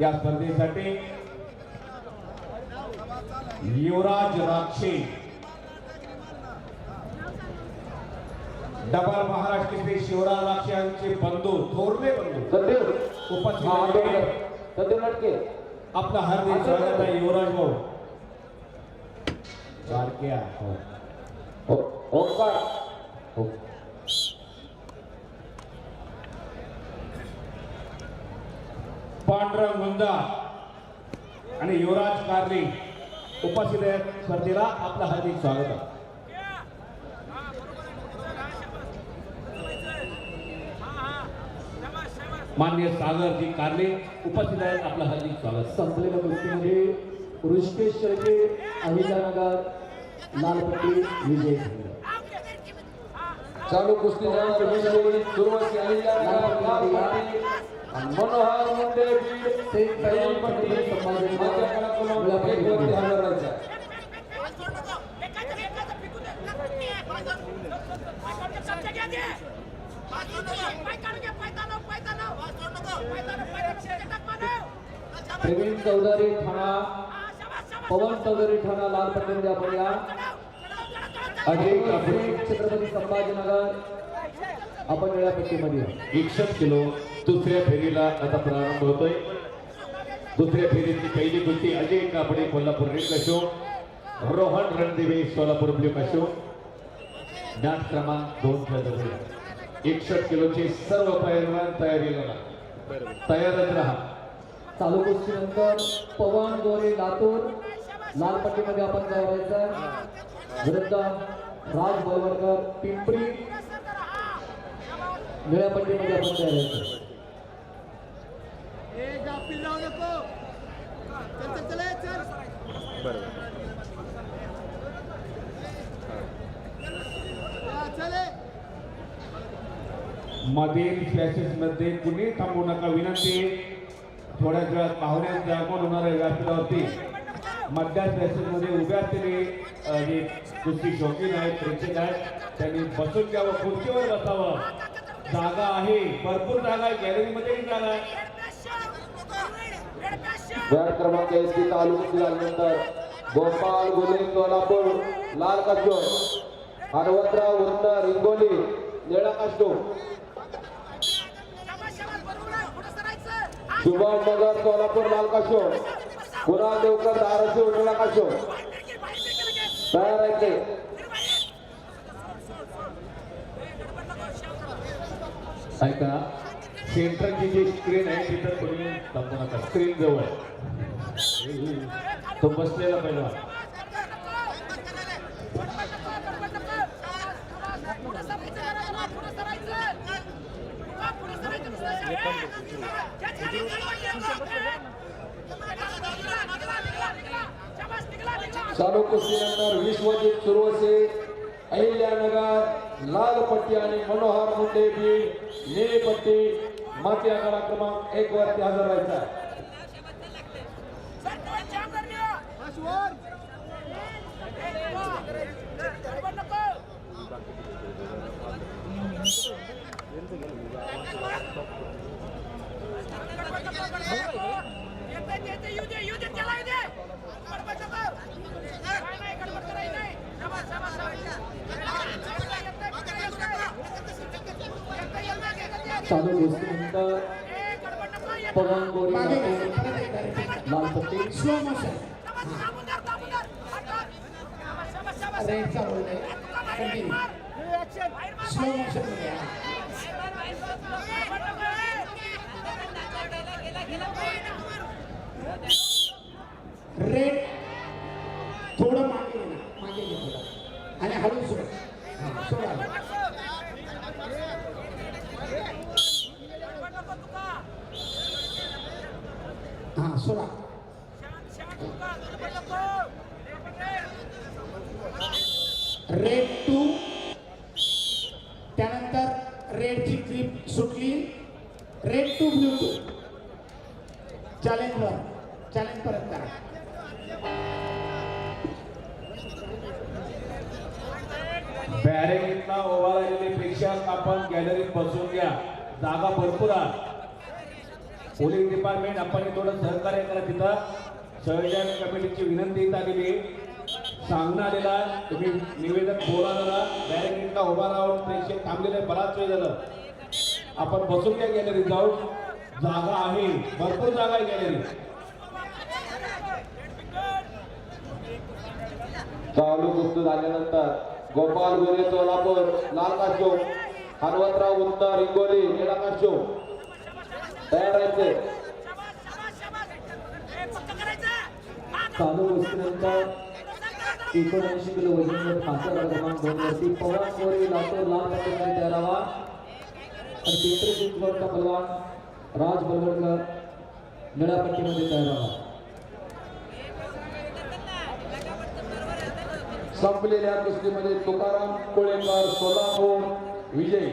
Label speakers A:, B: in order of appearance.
A: या स्पर्धेसाठी युवराज राक्षे. डबल महाराष्ट्र शिवराज राक्षे यांचे बंधू थोरले बंधू.
B: सदैव
A: उपस्थित
B: हा सदैव लटके.
A: आपला हार्दिक स्वागत आहे युवराज भाऊ. लाडक्या हो.
B: ओंकार.
A: हो. पांढरा मुंदा आणि युवराज कारले उपस्थित आहेत. स्पर्धेला आपलं हार्दिक स्वागत आहे. मान्य सागरजी कारले उपस्थित आहेत. आपलं हार्दिक स्वागत.
C: संपलेल्या कुस्तीमध्ये ऋषिकेश शेळके अहिल्यानगर लालपट्टी विजय
B: चालू कुस्ती सुरुवात मनोहर मुंडे बीड
C: ते
B: पहिली पट्टी
C: संभाजी
B: माझ्या कडे एक वरती हजर राहायचा
C: प्रवीण चौधरी ठाणा पवन चौधरी ठाणा लाल पटेल या अजय कापडे छत्रपती संभाजीनगर. आपण निळ्या पट्टीमध्ये
A: एकसष्ट किलो. दुसऱ्या फेरीला आता प्रारंभ होतोय. दुसऱ्या फेरीची पहिली कुस्ती अजय कापडे कोल्हापूर रेड कशो रोहन रणदिवे सोलापूर ब्ल्यू कशो. डाट क्रमांक दोन खेळत एकसष्ट किलोचे सर्व पैलवान तयारीला राहा. तयारच राहा.
C: चालू कुस्तीनंतर पवन गोरे लातूर. लालपट्टीमध्ये आपण जायचं विरुद्ध राज बोलवडकर पिंपरी. निळ्या पट्टीमध्ये आपण
A: मधील फ्लॅशेस मध्ये कुणी थांबू नका विनंती. थोड्याच वेळात पाहुण्यांचे आगमन होणार आहे व्यासपीठावरती. मध्या फ्लॅशेस मध्ये उभ्या असलेले जे कुस्ती शौकीन आहेत प्रेक्षक आहेत. त्यांनी बसून घ्यावं खुर्चीवर बसावं. जागा आहे भरपूर जागा आहे गॅलरीमध्येही जागा आहे.
B: गट क्रमांक एक ची चालू झाल्यानंतर गोपाल गुले कोल्हापूर लाल कास्टो हरवतराव उर्न रिंगोली निळा कास्टो शुभम नगर कोल्हापूर लाल कास्टो पुरा देवकर धाराशिव निळा कास्टो तयार आहे ते.
A: ऐका. सेंटरची जी स्क्रीन आहे तिथं तुम्ही थांबू नका स्क्रीन जवळ. तो बसलेला पहिला.
B: चालू कुस्तीनंतर विश्वजित सुरवसे अहिल्यानगर लाल पट्टी आणि मनोहर मुंडे बीड निळी पट्टी माती आकडा क्रमांक एक वरती हजर राहायचा आहे.
C: चालू कुस्तीनंतर पवन गोरे लातूर लालपट्टी
D: स्लो मोशन रेड चालू आहे. कंटिन्यू स्लो मोशनमध्ये या. रेड थोडं मागे ये ना मागे घे थोडं आणि हळू सोड हा, सोडा हा सोडा. रेड टू त्यानंतर रेडची क्लिप सुटली. रेड टू ब्ल्यू टू चॅलेंजवर चॅलेंज परत करा.
A: बॅरेगेटला उभा राहिलेले आपण गॅलरीत बसून घ्या. जागा भरपूर आहे. पोलीस डिपार्टमेंट आपण थोडं सहकार्य करा तिथं. संयोजन कमिटीची विनंती इथं आलेली सांगणं आलेला तुम्ही निवेदक बोला जरा. बॅरिकेडला उभा राहून प्रेक्षक थांबलेले बराच वेळ झालं. आपण बसून घ्या गॅलरीत जाऊ? जागा आहे. भरपूर जागा आहे गॅलरी
B: चालू कुस्ती झाल्यानंतर गोपाल गोरे सोलापूर लाल काशो हनुमंतराव उत्तर हिंगोली निळा तयार राहायचे
C: चालू गोष्टीनंतर एकोणऐंशी किलो वजन पाचव्या क्रमांक दोन वरती पवन कोरे लातूर लाल तयार हवा आणि पिंपरी चिंचवडचा पलवान राज बलवडकर निळ्या पट्टीमध्ये तयार राहावा
B: संपलेल्या कुस्तीमध्ये तुकाराम कोळेकर सोलापूर विजय.